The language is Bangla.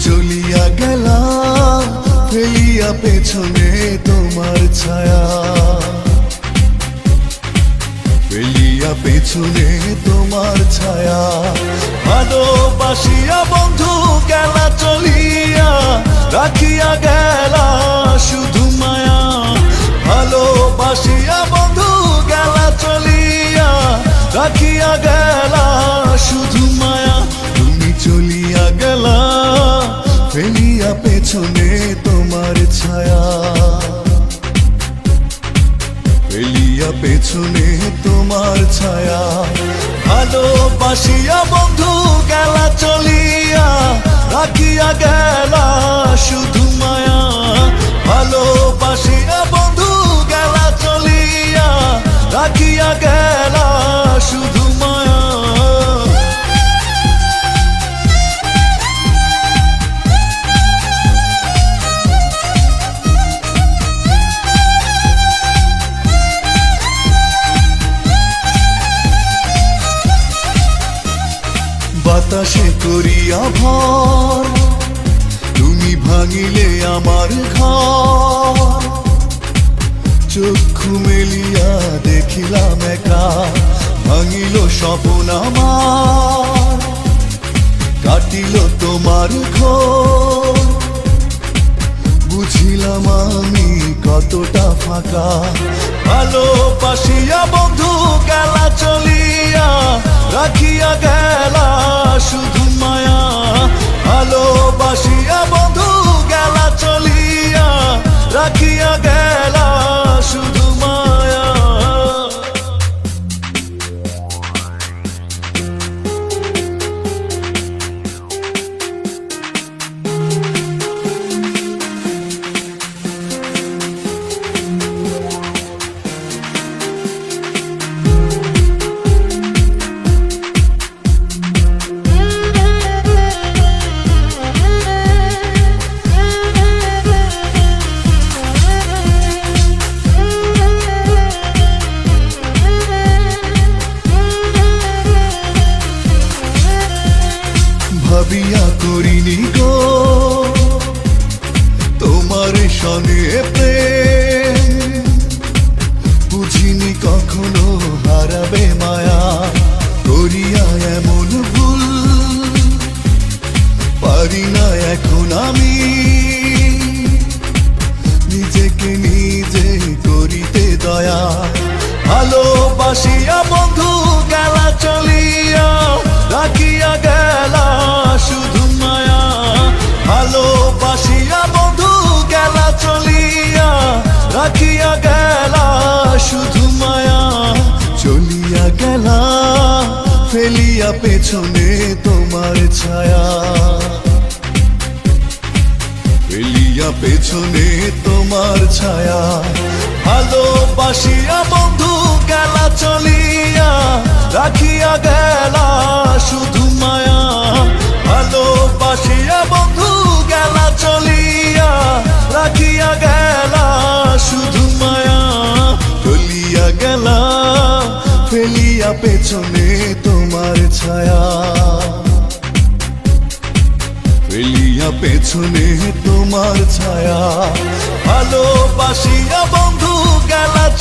চলিয়া গেলা ফেলিয়া পেছনে তোমার ছায়া। ফেলিয়া পেছনে তোমার ছায়া। ভালোবাসিয়া বন্ধু গেলা পেছনে তোমার ছায়া। ফেলিয়া পেছনে তোমার ছায়া। ভালোবাসিয়া বন্ধু, গেলা চলিয়া, রাখিয়া গেলা শুধু মায়া। ভালোবাসিয়া বন্ধু, গেলা চলিয়া, রাখিয়া গেলা শুধু বাতাসে করিয়া ভর তুমি ভাঙিলে আমার ঘর। চক্ষু মেলিয়া দেখিলাম একা, ভাঙিল স্বপন আমার। কাটিল তোমার ঘর। বুঝিলাম আমি কতটা ফাঁকা। ভালোবাসিয়া বন্ধু, গেলা চলিয়া করিনি গো। তোমার সনে প্রেম বুঝিনি কখনো হারাবে মায়া, করিয়া এমন ভুল পারি না এখন আমি। নিজেকে নিজে করিতে দয়া, ভালোবাসিয়া বন্ধু গেলা রাখিয়া গেলা, শুধু মায়া চলিয়া গেলা, ফেলিয়া পেছনে তোমার ছায়া। ফেলিয়া পেছনে তোমার ছায়া ভালোবাসিয়া পেছনে তোমার ছায়া। ফেলিয়া পেছনে তোমার ছায়া। ভালোবাসিয়া বন্ধু গেলা